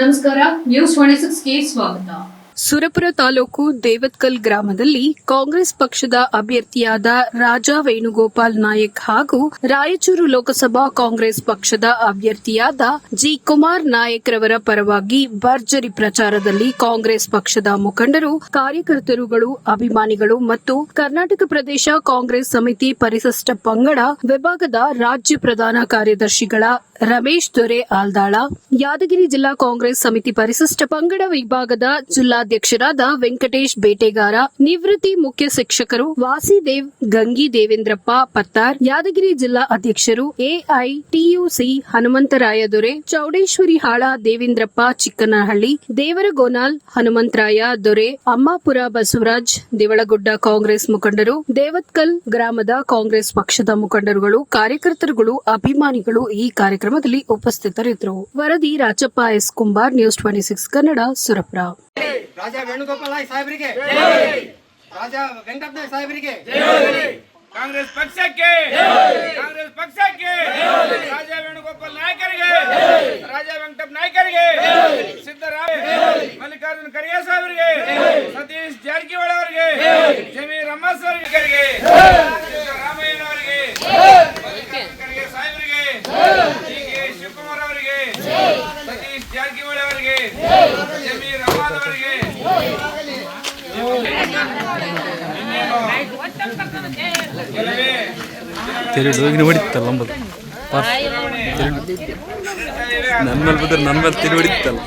ನಮಸ್ಕಾರ news twenty ಸಿಕ್ಸ್ಗೆ ಸ್ವಾಗತ. ಸುರಪುರ ತಾಲೂಕು ದೇವತ್ಕಲ್ ಗ್ರಾಮದಲ್ಲಿ ಕಾಂಗ್ರೆಸ್ ಪಕ್ಷದ ಅಭ್ಯರ್ಥಿಯಾದ ರಾಜಾ ವೇಣುಗೋಪಾಲ್ ನಾಯಕ್ ಹಾಗೂ ರಾಯಚೂರು ಲೋಕಸಭಾ ಕಾಂಗ್ರೆಸ್ ಪಕ್ಷದ ಅಭ್ಯರ್ಥಿಯಾದ ಜಿ ಕುಮಾರ್ ನಾಯಕ್ ರವರ ಪರವಾಗಿ ಭರ್ಜರಿ ಪ್ರಚಾರದಲ್ಲಿ ಕಾಂಗ್ರೆಸ್ ಪಕ್ಷದ ಮುಖಂಡರು, ಕಾರ್ಯಕರ್ತರುಗಳು, ಅಭಿಮಾನಿಗಳು ಮತ್ತು ಕರ್ನಾಟಕ ಪ್ರದೇಶ ಕಾಂಗ್ರೆಸ್ ಸಮಿತಿ ಪರಿಶಿಷ್ಟ ಪಂಗಡ, ವಿಭಾಗದ ರಾಜ್ಯ ಪ್ರಧಾನ ಕಾರ್ಯದರ್ಶಿಗಳ ರಮೇಶ್ ದೊರೆ ಆಲ್ದಾಳ. ಯಾದಗಿರಿ ಜಿಲ್ಲಾ ಕಾಂಗ್ರೆಸ್ ಸಮಿತಿ ಪರಿಶಿಷ್ಟ ಪಂಗಡ ವಿಭಾಗದ ಜಿಲ್ಲಾಧ್ಯಕ್ಷರಾದ ವೆಂಕಟೇಶ್ ಬೇಟೆಗಾರ, ನಿವೃತ್ತಿ ಮುಖ್ಯ ಶಿಕ್ಷಕರು ವಾಸಿದೇವ್ ಗಂಗಿ ದೇವೇಂದ್ರಪ್ಪ ಪತ್ತಾರ್, ಯಾದಗಿರಿ ಜಿಲ್ಲಾ ಅಧ್ಯಕ್ಷರು ಎಐಟಿಯುಸಿ ಹನುಮಂತರಾಯ ದೊರೆ, ಚೌಡೇಶ್ವರಿ ಹಾಳ ದೇವೇಂದ್ರಪ್ಪ ಚಿಕ್ಕನಹಳ್ಳಿ, ದೇವರಗೋನಾಲ್ ಹನುಮಂತರಾಯ ದೊರೆ, ಅಮ್ಮಾಪುರ ಬಸವರಾಜ್ ದೇವಳಗುಡ್ಡ ಕಾಂಗ್ರೆಸ್ ಮುಖಂಡರು, ದೇವತ್ಕಲ್ ಗ್ರಾಮದ ಕಾಂಗ್ರೆಸ್ ಪಕ್ಷದ ಮುಖಂಡರುಗಳು, ಕಾರ್ಯಕರ್ತರುಗಳು, ಅಭಿಮಾನಿಗಳು ಈ ಕಾರ್ಯಕ್ರಮದಲ್ಲಿ ಉಪಸ್ಥಿತರಿದ್ದರು. ವರದಿ Rajappa S Kumbar news twenty six Kannada Surapura. Raja Venugopala ಸಾಹೇಬರಿಗೆ. ರಾಜ ಕಾಂಗ್ರೆಸ್ ಪಕ್ಷಕ್ಕೆ. ತಿರುಗಿ ಹೋಗಿ ಹೊಡಿತಲ್ಲ ಅಂಬದು ನನ್ನ ಮೇಲೆ ನನ್ನ ಮೇಲೆ ಹೊಡಿತಲ್ಲ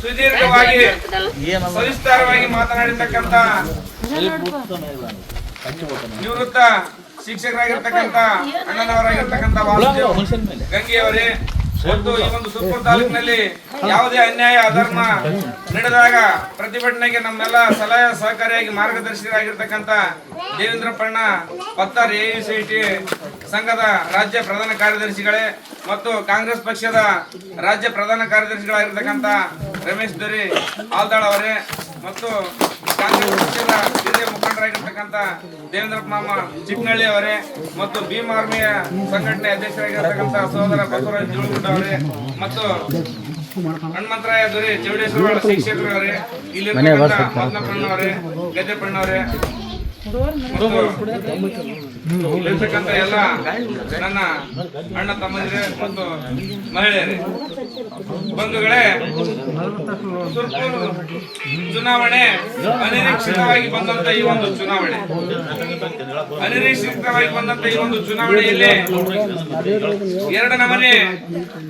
ಸುದೀರ್ಘವಾಗಿ ಮಾತನಾಡಿರ್ತಕ್ಕಂಥ ನಿವೃತ್ತ ಶಿಕ್ಷಕರಾಗಿರ್ತಕ್ಕಂಥ ಅಣ್ಣನವರಾಗಿರ್ತಕ್ಕಂಥ ಗಂಗೆಯವರೇ ಮತ್ತು ಈ ಒಂದು ಸುತ್ತೂರು ತಾಲೂಕಿನಲ್ಲಿ ಯಾವುದೇ ಅನ್ಯಾಯ, ಅಧರ್ಮ ನಡೆದಾಗ ಪ್ರತಿಭಟನೆಗೆ ನಮ್ಮೆಲ್ಲ ಸಲಹೆ, ಸಹಕಾರಿಯಾಗಿ ಮಾರ್ಗದರ್ಶಿಯಾಗಿರ್ತಕ್ಕಂಥ ದೇವೇಂದ್ರಪ್ಪಣ್ಣ ಪತ್ತಾರ್ ಟಿ ಸಂಘದ ರಾಜ್ಯ ಪ್ರಧಾನ ಕಾರ್ಯದರ್ಶಿಗಳೇ ಮತ್ತು ಕಾಂಗ್ರೆಸ್ ಪಕ್ಷದ ರಾಜ್ಯ ಪ್ರಧಾನ ಕಾರ್ಯದರ್ಶಿಗಳಾಗಿರ್ತಕ್ಕಂಥ ರಮೇಶ್ ದೊರೆ ಆಲ್ದಾಳ್ ಅವರೇ ಮತ್ತು ಮುಖಂಡರಾಗಿರ್ತಕ್ಕಂಥ ದೇವೇಂದ್ರಪ್ಪ ಮಾಮ ಚಿಕ್ಕನಹಳ್ಳಿ ಅವರೇ ಮತ್ತು ಭೀಮ್ ಆರ್ಮಿಯ ಸಂಘಟನೆ ಅಧ್ಯಕ್ಷರಾಗಿರ್ತಕ್ಕಂಥ ಸಹೋದರ ಬಸವರಾಜ್ ಜೋಳಗುಡ್ಡ ಅವರೇ ಮತ್ತು ಹನುಮಂತರಾಯ ದೊರೆ ಚೌಡೇಶ್ವರ ಶಿಕ್ಷಕರು ಅವರೇ ಇಲ್ಲಿ ಎಲ್ಲ ನನ್ನ ಅಣ್ಣ ತಮ್ಮಂದಿರೇ ಮತ್ತು ಮಹಿಳೆಯರೇ ಬಂಧುಗಳೇ ಚುನಾವಣೆ ಅನಿರೀಕ್ಷಿತವಾಗಿ ಬಂದಂತ ಈ ಒಂದು ಚುನಾವಣೆ. ಅನಿರೀಕ್ಷಿತವಾಗಿ ಬಂದಂತ ಈ ಒಂದು ಚುನಾವಣೆಯಲ್ಲಿ ಎರಡು ನಮನೆ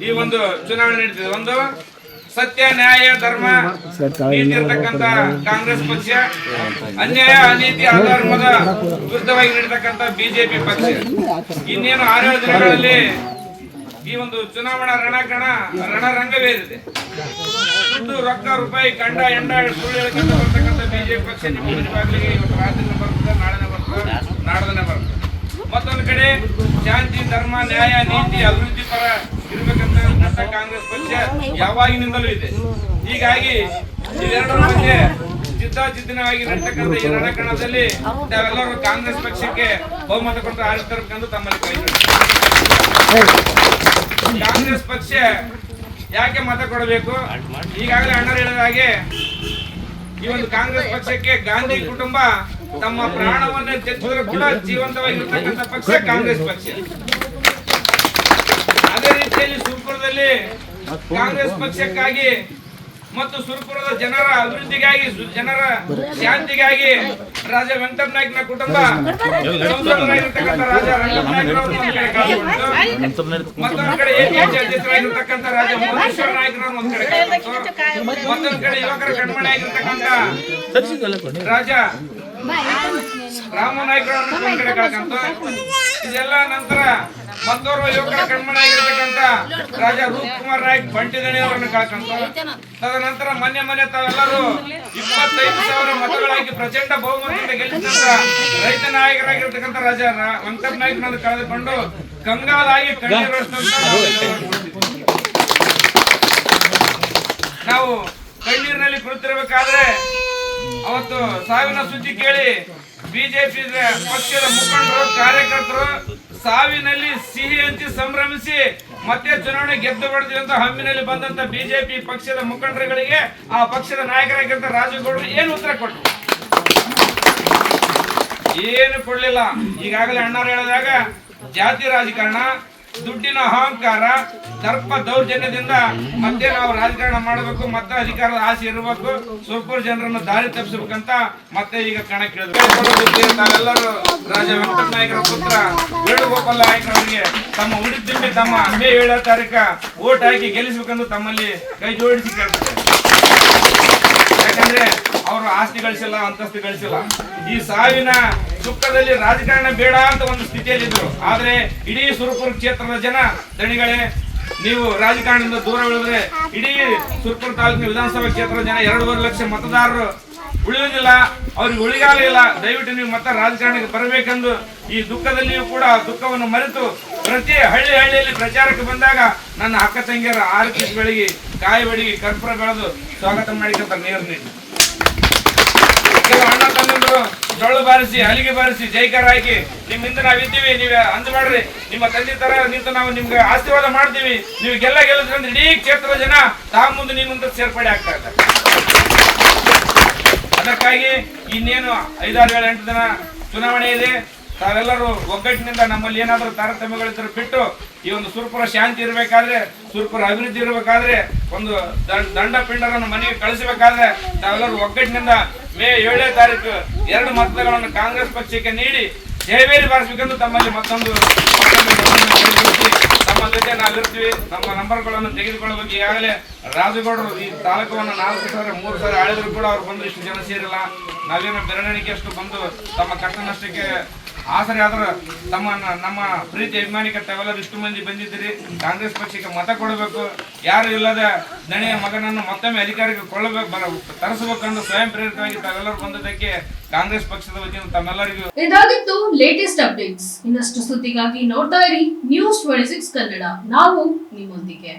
ಈ ಒಂದು ಚುನಾವಣೆ ನಡೀತಿದೆ. ಒಂದು ಸತ್ಯ, ನ್ಯಾಯ, ಧರ್ಮ ನೀತಿ ಇರ್ತಕ್ಕಂಥ ಕಾಂಗ್ರೆಸ್ ಪಕ್ಷ, ಅನ್ಯಾಯ, ಅನೀತಿ, ಅಧರ್ಮದ ವಿರುದ್ಧವಾಗಿ ನೀಡತಕ್ಕಂತ ಬಿಜೆಪಿ ಪಕ್ಷ. ಇನ್ನೇನು ಆರೇಳು ದಿನಗಳಲ್ಲಿ ಈ ಒಂದು ಚುನಾವಣಾ ರಣಕಣ ರಣರಂಗವೇರಿದೆ ದುಡ್ಡು ರೊಕ್ಕ, ರೂಪಾಯಿ ಕಂಡ ಎಂಡ ಸುಳ್ಳು ಹೇಳ್ಕೊಂಡು ಬರ್ತಕ್ಕಂಥ ಬಿಜೆಪಿ ಪಕ್ಷ ನಿಮ್ಮ ಬಾಗಿಲಿಗೆ ಇವತ್ತು ರಾತ್ರಿನೇ ಬರ್ತದೆ ನಾಳೆನೇ ಬರ್ತದೆ ನಾಡ್ದನೇ ಬರ್ತದೆ. ಮತ್ತೊಂದು ಕಡೆ ಶಾಂತಿ ಧರ್ಮ, ನ್ಯಾಯ, ನೀತಿ, ಅಭಿವೃದ್ಧಿ ಪರ ಕಾಂಗ್ರೆಸ್ ಪಕ್ಷ ಯಾವಾಗಿನಿಂದಲೂ ಇದೆ. ಹೀಗಾಗಿ ಇವೆರಡರ ಮಧ್ಯೆ ಜಿದ್ದಾಜಿದ್ದಿನವಾಗಿ ನಡ್ತಕ್ಕಂಥ ಈ ರಣಕಣದಲ್ಲಿ ತಾವೆಲ್ಲರೂ ಕಾಂಗ್ರೆಸ್ ಪಕ್ಷಕ್ಕೆ ಬಹುಮತ ಕೊಟ್ಟು ಆರಿಸ್ತರಬೇಕೆಂದು ತಮ್ಮಲ್ಲಿ ಕೈ ಕಾಂಗ್ರೆಸ್ ಪಕ್ಷ ಯಾಕೆ ಮತ ಕೊಡಬೇಕು? ಈಗಾಗಲೇ ಅಣ್ಣರು ಹೇಳಿದ ಹಾಗೆ ಈ ಒಂದು ಕಾಂಗ್ರೆಸ್ ಪಕ್ಷಕ್ಕೆ ಗಾಂಧಿ ಕುಟುಂಬ ತಮ್ಮ ಪ್ರಾಣವನ್ನ ಕೂಡ ಜೀವಂತವಾಗಿರ್ತಕ್ಕಂಥ ಪಕ್ಷ ಕಾಂಗ್ರೆಸ್ ಪಕ್ಷ. ಸುರ್ಪುರದಲ್ಲಿ ಕಾಂಗ್ರೆಸ್ ಪಕ್ಷಕ್ಕಾಗಿ ಮತ್ತು ಸುರಪುರದ ಜನರ ಅಭಿವೃದ್ಧಿಗಾಗಿ ಜನರ ಶಾಂತಿಗಾಗಿ ರಾಜ ವೆಂಕಟಪ್ಪ ನಾಯ್ಕನ ಕುಟುಂಬ ರಾಜ ರಾಮ ಮತ್ತೊಂದು ಕಡೆ ಎಪಿಎಂಸಿ ಅಧ್ಯಕ್ಷರಾಗಿರ್ತಕ್ಕಂಥ ರಾಜ ಮಹೇಶ್ವರ ನಾಯ್ಕರವರು ಒಂದು ಕಡೆ ಮತ್ತೊಂದು ಕಡೆ ಯುವಕರ ಕಣ್ಮಣಿ ಆಗಿರ್ತಕ್ಕಂಥ ರಾಜ ರಾಮನಾಯ್ಕರವ್ರನ್ನ ಒಂದು ಕಡೆ ಕಳ್ಕಂತ ಇದೆಲ್ಲ ನಂತರ ಮತ್ತೋರ್ವ ಯುವಕರ ಕಣ್ಮನಾಗಿರ್ಬೇಕಂತ ಆಗಿರ್ತಕ್ಕಂಥ ರಾಜ ರೂಪ್ ಕುಮಾರ್ ನಾಯ್ಕ್ ಬಂಟಿದಣಿ ಅವರನ್ನು ಕಳ್ಕೊಂತ ತದನಂತರ ಮೊನ್ನೆ ಮೊನ್ನೆ ತಾವೆಲ್ಲರೂ ಇಪ್ಪತ್ತೈದು ಸಾವಿರ ಮತಗಳಾಗಿ ಪ್ರಚಂಡ ಬಹುಮತದಿಂದ ಗೆಲ್ಲಿಸಿದಂತ ರೈತ ನಾಯಕರಾಗಿರ್ತಕ್ಕಂಥ ರಾಜ ವೆಂಕಟ ನಾಯ್ಕನನ್ನು ಕಳೆದುಕೊಂಡು ಕಂಗಾಲಾಗಿ ಕಣ್ಣೀರು ನಾವು ಕಣ್ಣೀರಿನಲ್ಲಿ ಕುಳಿತಿರಬೇಕಾದ್ರೆ ಅವತ್ತು ಸಾವಿನ ಸುದ್ದಿ ಕೇಳಿ ಬಿಜೆಪಿ ಪಕ್ಷದ ಮುಖಂಡರು ಕಾರ್ಯಕರ್ತರು ಸಾವಿನಲ್ಲಿ ಸಿಹಿ ಹಂಚಿ ಸಂಭ್ರಮಿಸಿ ಮತ್ತೆ ಚುನಾವಣೆ ಗೆದ್ದು ಬಡ್ತೀವಿ ಅಂತ ಹಮ್ಮಿನಲ್ಲಿ ಬಂದಂತ ಬಿಜೆಪಿ ಪಕ್ಷದ ಮುಖಂಡರುಗಳಿಗೆ, ಆ ಪಕ್ಷದ ನಾಯಕರಾಗಿರ್ತ ರಾಜುಗೌಡರು ಏನು ಉತ್ತರ ಕೊಟ್ಟರು ಏನು ಕೊಡ್ಲಿಲ್ಲ. ಈಗಾಗಲೇ ಅಣ್ಣಾರು ಹೇಳಿದಾಗ ಜಾತಿ ರಾಜಕಾರಣ ದುಡ್ಡಿನ ಅಹಂಕಾರ, ದರ್ಪ ದೌರ್ಜನ್ಯದಿಂದ ಮತ್ತೆ ನಾವು ರಾಜಕಾರಣ ಮಾಡಬೇಕು, ಮತ್ತೆ ಅಧಿಕಾರದ ಆಸೆ ಇರಬೇಕು, ಸೂಪರ್ ಜನರನ್ನು ದಾರಿ ತಪ್ಪಿಸಬೇಕಂತ ಮತ್ತೆ ಈಗ ಕಣಕ್ಕೆ ತಾವೆಲ್ಲರೂ ರಾಜ ವೆಂಕಟ ನಾಯಕರ ಪುತ್ರ, ವೇಣುಗೋಪಾಲ ನಾಯಕರವರಿಗೆ ತಮ್ಮ ಉಡಿ ತಮ್ಮ ಮೇ ಏಳನೇ ತಾರೀಕ ಓಟ್ ಹಾಕಿ ಗೆಲ್ಲಿಸಬೇಕಂದು ತಮ್ಮಲ್ಲಿ ಕೈ ಜೋಡಿಸಿ ಕೇಳ್ತಾರೆ. ಯಾಕಂದ್ರೆ ಅವರು ಆಸ್ತಿ ಗಳಿಸಿಲ್ಲ, ಅಂತಸ್ತು ಗಳಿಸಿಲ್ಲ. ಈ ಸಾವಿನ ದುಃಖದಲ್ಲಿ ರಾಜಕಾರಣ ಬೇಡ ಅಂತ ಒಂದು ಸ್ಥಿತಿಯಲ್ಲಿದ್ರು ಆದ್ರೆ ಇಡೀ ಸುರಪುರ ಕ್ಷೇತ್ರದ ಜನ, ದಣಿಗಳೇ, ನೀವು ರಾಜಕಾರಣದಿಂದ ದೂರ ಉಳಿದ್ರೆ ಇಡೀ ಸುರಪುರ ತಾಲೂಕಿನ ವಿಧಾನಸಭಾ ಕ್ಷೇತ್ರದ ಜನ ಎರಡೂವರೆ ಲಕ್ಷ ಮತದಾರರು ಉಳಿಯೋದಿಲ್ಲ ಅವ್ರಿಗೆ ಉಳಿಗಾಲ ಇಲ್ಲ. ದಯವಿಟ್ಟು ನೀವು ಮತ್ತೆ ರಾಜಕಾರಣಕ್ಕೆ ಬರಬೇಕೆಂದು ಈ ದುಃಖದಲ್ಲಿಯೂ ಕೂಡ ದುಃಖವನ್ನು ಮರೆತು ಪ್ರತಿ ಹಳ್ಳಿ ಹಳ್ಳಿಯಲ್ಲಿ ಪ್ರಚಾರಕ್ಕೆ ಬಂದಾಗ ನನ್ನ ಅಕ್ಕ ತಂಗಿಯರ ಆರ್ಕಿಸ್ಗಳಿಗೆ ಕಾಯಿ ಬೆಳಗಿ ಕರ್ಪುರ ಬೆಳೆದು ಸ್ವಾಗತ ಮಾಡಿಕೊಂತ ನೀರು ನೀಡಿ. ಕೆಲವು ಅಣ್ಣ ತಮ್ಮಂದ್ರು ಡೊಳ್ಳು ಬಾರಿಸಿ, ಹಲಿಗೆ ಬಾರಿಸಿ, ಜೈಕಾರ ಹಾಕಿ. ನಿಮ್ಮಿಂದ ನಾವಿದ್ದೀವಿ, ನೀವು ಅಂದ್ ಮಾಡ್ರಿ. ನಿಮ್ಮ ತಂದೆ ತರ ನಿಂತು ನಾವು ನಿಮ್ಗೆ ಆಶೀರ್ವಾದ ಮಾಡ್ತೀವಿ. ನೀವು ಗೆಲ್ಲ ಗೆಲ್ಲಿದ್ರೆ ಇಡೀ ಕ್ಷೇತ್ರದ ಜನ ತಾ ಮುಂದೆ ನಿಮ್ಮಂತ ಸೇರ್ಪಡೆ ಆಗ್ತಾ ಇದ್ದಾರೆ. ಅದಕ್ಕಾಗಿ ಇನ್ನೇನು ಐದಾರು ಏಳು ಎಂಟು ದಿನ ಚುನಾವಣೆ ಇದೆ. ತಾವೆಲ್ಲರೂ ಒಗ್ಗಟ್ಟಿನಿಂದ ನಮ್ಮಲ್ಲಿ ಏನಾದರೂ ತಾರತಮ್ಯಗಳಿದ್ದರೂ ಬಿಟ್ಟು ಈ ಒಂದು ಸುರ್ಪುರ ಶಾಂತಿ ಇರಬೇಕಾದ್ರೆ, ಸುರ್ಪುರ ಅಭಿವೃದ್ಧಿ ಇರಬೇಕಾದ್ರೆ, ಒಂದು ದಂಡ- ಪಿಂಡರನ್ನು ಮನೆಗೆ ಕಳಿಸಬೇಕಾದ್ರೆ ತಾವೆಲ್ಲರೂ ಒಗ್ಗಟ್ಟಿನಿಂದ ಮೇ ಏಳನೇ ತಾರೀಕು ಎರಡು ಮತಗಳನ್ನು ಕಾಂಗ್ರೆಸ್ ಪಕ್ಷಕ್ಕೆ ನೀಡಿ ಜಯಬೇರಿ ಬಾರಿಸಬೇಕೆಂದು ತಮ್ಮಲ್ಲಿ ಮತ್ತೊಂದು ತಮ್ಮ ಜೊತೆ ನಾವಿರ್ತೀವಿ. ನಮ್ಮ ನಂಬರ್ಗಳನ್ನು ತೆಗೆದುಕೊಳ್ಳಬೇಕು ಈಗಾಗಲೇ ರಾಜುಗೌಡರು ಈ ತಾಲೂಕವನ್ನು ನಾಲ್ಕು ಸಾವಿರ ಮೂರು ಸಾವಿರ ಆಳಿದ್ರು ಕೂಡ ಅವ್ರು ಬಂದು ಇಷ್ಟು ಜನ ಸೇರಿಲ್ಲ. ನಾವೇನು ಬೆರಳಿಕೆಯಷ್ಟು ಬಂದು ತಮ್ಮ ಕಷ್ಟ ನಷ್ಟಕ್ಕೆ ಆಸರೆ ಆದ್ರೆ ತಮ್ಮ ನಮ್ಮ ಪ್ರೀತಿ ಅಭಿಮಾನಿಕ ತಾವೆಲ್ಲರೂ ಇಷ್ಟು ಮಂದಿ ಬಂದಿದ್ದೀರಿ. ಕಾಂಗ್ರೆಸ್ ಪಕ್ಷಕ್ಕೆ ಮತ ಕೊಡಬೇಕು. ಯಾರು ಇಲ್ಲದ ದಣಿಯ ಮಗನನ್ನು ಮತ್ತೊಮ್ಮೆ ಅಧಿಕಾರಕ್ಕೆ ಕೊಳ್ಳಬೇಕು ಬರ ತರಿಸಬೇಕಂದು ಸ್ವಯಂ ಪ್ರೇರಿತವಾಗಿ ತಾವೆಲ್ಲರೂ ಬಂದದಕ್ಕೆ ಕಾಂಗ್ರೆಸ್ ಪಕ್ಷದ ವತಿಯಿಂದ ತಮ್ಮೆಲ್ಲರಿಗೂ ಇದಾಗಿತ್ತು ಲೇಟೆಸ್ಟ್ ಅಪ್ಡೇಟ್ಸ್ ಇನ್ನಷ್ಟು ಸುದ್ದಿಗಾಗಿ ನೋಡ್ತಾ ಇರಿ ನ್ಯೂಸ್ ಟ್ವೆಂಟಿ ಸಿಕ್ಸ್ ಕನ್ನಡ. ನಾವು ನಿಮ್ಮೊಂದಿಗೆ.